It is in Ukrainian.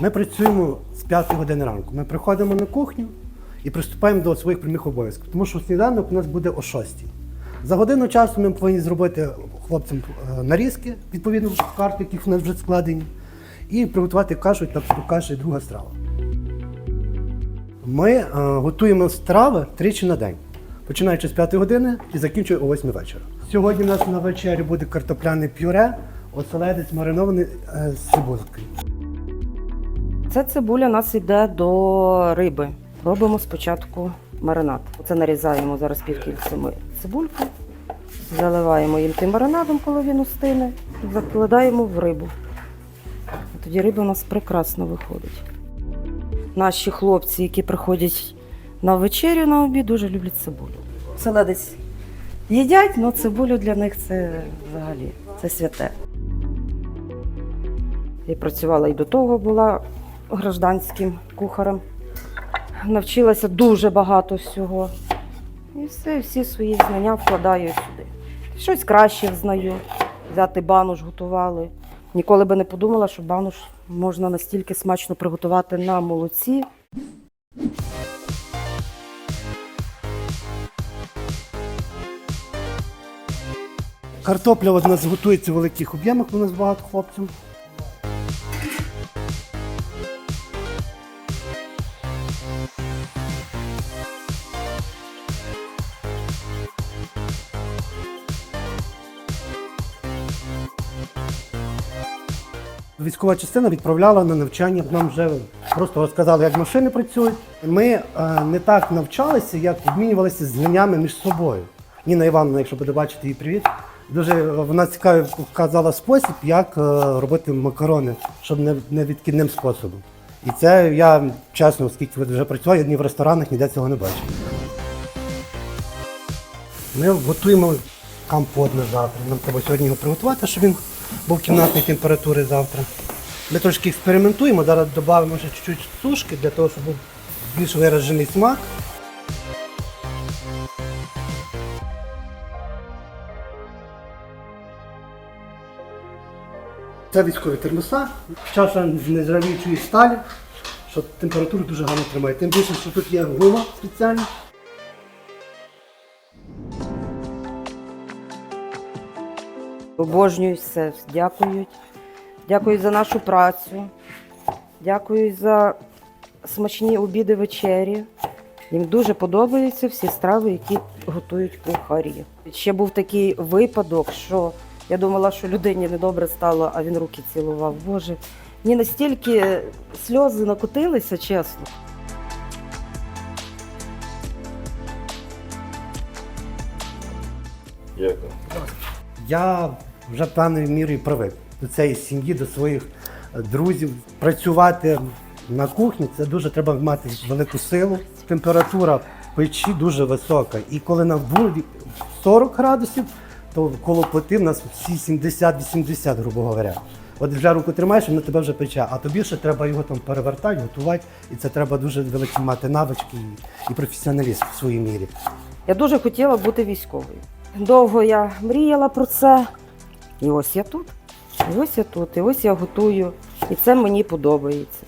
Ми працюємо з 5 години ранку. Ми приходимо на кухню і приступаємо до своїх прямих обов'язків, тому що сніданок у нас буде о 6. За годину часу ми повинні зробити хлопцям е, нарізки, відповідно карти, які в нас вже складені, і приготувати кашу та каша і друга страва. Ми е, готуємо страви тричі на день, починаючи з 5 години і закінчуємо о 8 вечора. Сьогодні у нас на вечері буде картопляне пюре, оселедець маринований е, з цибулькою. Це цибуля у нас йде до риби. Робимо спочатку маринад. Оце нарізаємо зараз півкільцями цибульку, заливаємо їм тим маринадом, коли він устине, закладаємо в рибу. Тоді риба у нас прекрасно виходить. Наші хлопці, які приходять на вечерю на обід, дуже люблять цибулю. Селедець їдять, але цибулю для них це взагалі це святе. Я працювала і до того, була гражданським кухарем. Навчилася дуже багато всього. І все, всі свої знання вкладаю сюди. Щось краще знаю. Взяти бануш готували. Ніколи би не подумала, що бануш можна настільки смачно приготувати на молоці. Картопля от у нас готується в великих об'ємах, у нас багато хлопців. Військова частина відправляла на навчання. Нам вже просто розказали, як машини працюють. Ми е, не так навчалися, як обмінювалися знаннями між собою. Ніна Івановна, якщо буде бачити її привіт, дуже вона цікаво вказала спосіб, як е, робити макарони, щоб не, не відкидним способом. І це я чесно, оскільки вже працював, я ні в ресторанах ніде цього не бачив. Ми готуємо компот на завтра. Нам треба сьогодні його приготувати, щоб він був кімнатної температури завтра. Ми трошки експериментуємо, зараз додамо ще чуть-чуть сушки для того, щоб був більш виражений смак. Це військові термоса, чаша з нержавіючої сталі, що температуру дуже гарно тримає. Тим більше, що тут є гума спеціальна. Обожнюють все, дякують. Дякую за нашу працю. Дякую за смачні обіди вечері. Їм дуже подобаються всі страви, які готують кухарі. Ще був такий випадок, що я думала, що людині недобре стало, а він руки цілував. Боже, мені настільки сльози накотилися, чесно. Дякую. Я вже певною мірою привик до цієї сім'ї, до своїх е, друзів. Працювати на кухні це дуже треба мати велику силу. Температура печі дуже висока. І коли на вулиці 40 градусів, то коло плити в нас всі 70-80, грубо говоря. От вже руку тримаєш, воно тебе вже пече, а тобі ще треба його там перевертати, готувати. І це треба дуже великі мати навички і професіоналізм в своїй мірі. Я дуже хотіла бути військовою. Довго я мріяла про це. І ось я тут. І ось я тут, і ось я готую. І це мені подобається.